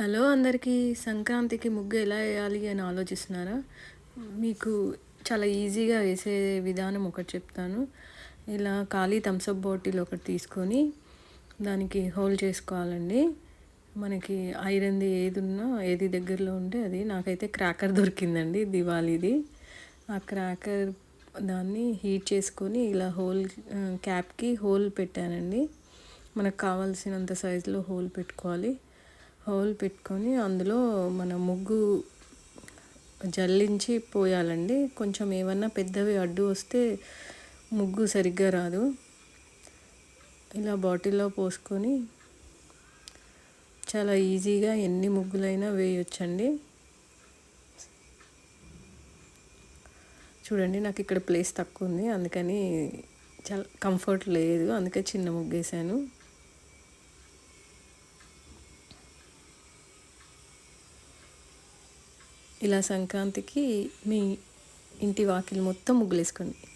Hello అందరికీ సంక్రాంతికి ముగ్గు ఎలా వేయాలి అని ఆలోచిస్తున్నారా? మీకు చాలా ఈజీగా వేసే విధానం ఒకటి చెప్తాను. ఇలా ఖాళీ థమ్స్అప్ బాటిల్ ఒకటి తీసుకొని దానికి హోల్ చేసుకోవాలండి. మనకి ఐరన్ది ఏది ఉన్నా ఏది దగ్గరలో ఉంటే అది. నాకైతే క్రాకర్ దొరికిందండి దివాళీది. ఆ క్రాకర్ దాన్ని హీట్ చేసుకొని ఇలా హోల్ క్యాప్కి హోల్ పెట్టానండి. మనకు కావాల్సినంత సైజులో హోల్ పెట్టుకోవాలి. హోల్ పెట్టుకొని అందులో మన ముగ్గు జల్లించి పోయాలండి. కొంచెం ఏమన్నా పెద్దవి అడ్డు వస్తే ముగ్గు సరిగ్గా రాదు. ఇలా బాటిల్లో పోసుకొని చాలా ఈజీగా ఎన్ని ముగ్గులైనా వేయొచ్చండి. చూడండి నాకు ఇక్కడ ప్లేస్ తక్కువ ఉంది. అందుకని చాలా కంఫర్ట్ లేదు. అందుకే చిన్న ముగ్గు ఇలా సంక్రాంతికి మీ ఇంటి వాకిలి మొత్తం ముగ్గులేసుకోండి.